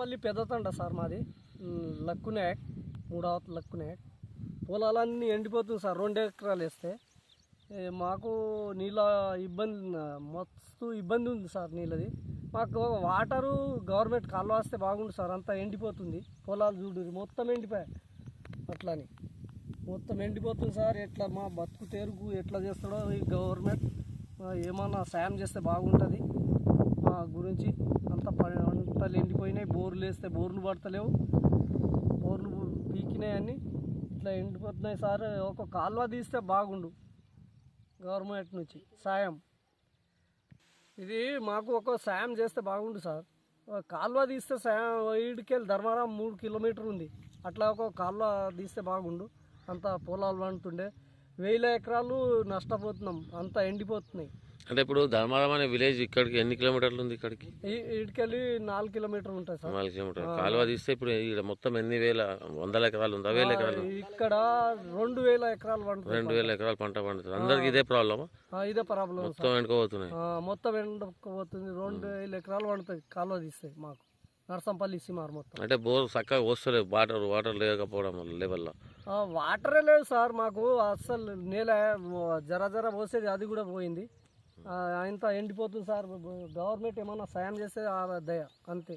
మళ్ళీ పెద్దతండ సార్ మాది. లక్కునేక్ మూడవ లక్కునేక్ పొలాలన్నీ ఎండిపోతుంది సార్ రెండు ఎకరాలు వేస్తే. మాకు నీళ్ళ ఇబ్బంది మస్తు ఇబ్బంది ఉంది సార్ నీళ్ళది. మాకు వాటరు గవర్నమెంట్ కాలువ వస్తే బాగుండు సార్ అంతా ఎండిపోతుంది. పొలాలు చూడు మొత్తం ఎండిపోయాయి అట్లని. మొత్తం ఎండిపోతుంది సార్ ఎట్లా మా బతుకు తెరుగు ఎట్లా చేస్తాడో ఈ గవర్నమెంట్. ఏమన్నా సాయం చేస్తే బాగుంటుంది. మా గురించి ఎండిపోయినాయి బోర్లు వేస్తే బోర్లు పడతలేవు. బోర్లు పీకినాయని ఇట్లా ఎండిపోతున్నాయి సార్. ఒక కాలువ తీస్తే బాగుండు. గవర్నమెంట్ నుంచి సాయం. ఇది మాకు ఒక సాయం చేస్తే బాగుండు సార్. కాలువ తీస్తే సాయం ఈడికెళ్ళి ధర్మారం మూడు కిలోమీటర్ ఉంది. అట్లా ఒక కాలువ తీస్తే బాగుండు. అంత పొలాలు వండుతుండే వేల ఎకరాలు నష్టపోతున్నాం. అంతా ఎండిపోతున్నాయి. అంటే ఇప్పుడు ధర్మారం అనే విలేజ్ ఇక్కడికి ఎన్ని కిలోమీటర్లు ఉంది ఇక్కడికి? ఈడికెళ్ళి నాలుగు కిలోమీటర్లు ఉంటాయి సార్. నాలుగు కిలోమీటర్లు. కాలువ తీస్తే ఇప్పుడు ఇక్కడ మొత్తం ఎన్ని వేల వందల ఎకరాలు ఉందా? వేల ఎకరాలు? ఇక్కడ రెండు వేల ఎకరాలు పండుతుంది రెండు వేల ఎకరాలు పంట పండుతుంది. అందరికి ఇదే ప్రాబ్లమ్? ఇదే ప్రాబ్లం మొత్తం వెనుకోబోతున్నాయి ఆ, మొత్తం ఎండకపోతుంది. రెండు వేల ఎకరాలు పండుతుంది కాలువ తీస్తాయి మాకు. నర్సంపల్లి సిమార్ మొత్తం. అంటే బోర్ చక్కగా వస్తలేదు వాటర్ వాటర్ లేకపోవడం వల్ల లెవెల్లో. వాటరే లేదు సార్ మాకు అస్సలు నేల జర జర పోసేది అది కూడా పోయింది. అంతా ఎండిపోతుంది సార్ గవర్నమెంట్ ఏమన్నా సాయం చేస్తే ఆ దయ అంతే.